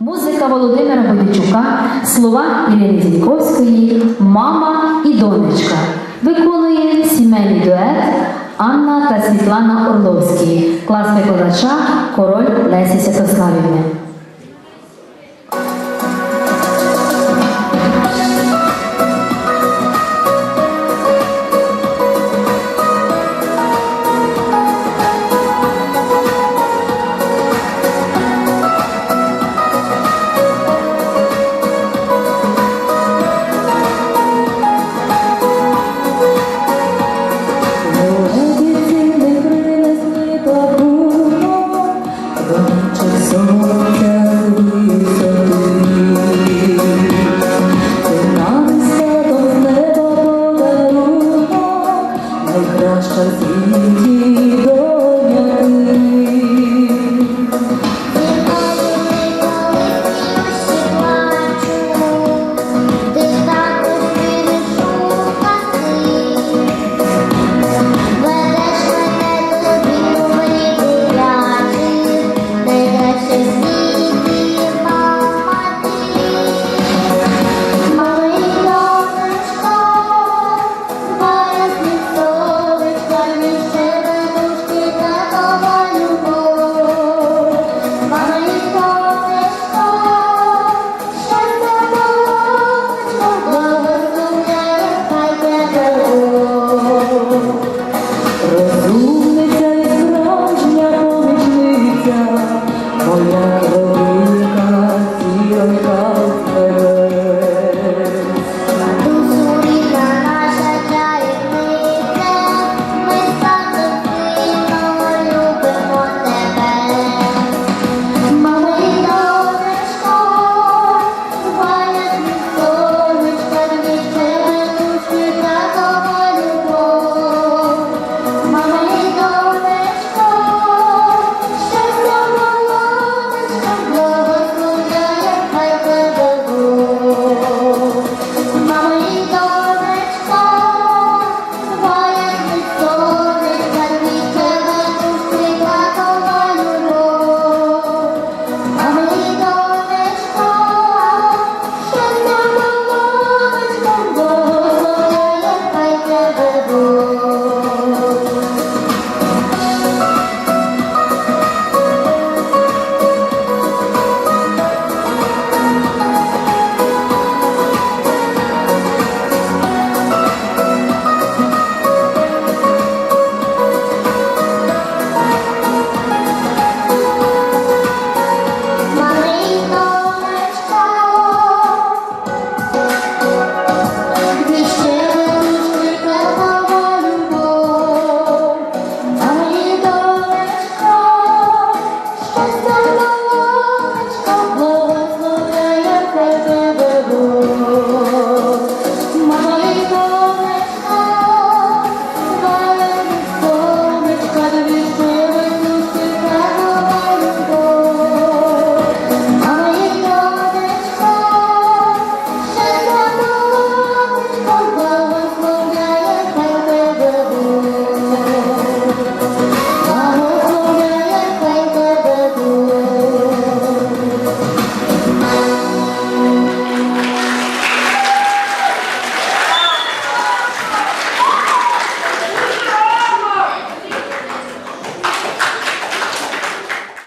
Музика Володимира Бодячука, слова Ірини Зіньковської, Мама і донечка. Виконує сімейний дует Анна та Світлана Орловські, клас викладача Король Лесі Святославівни. onde fazia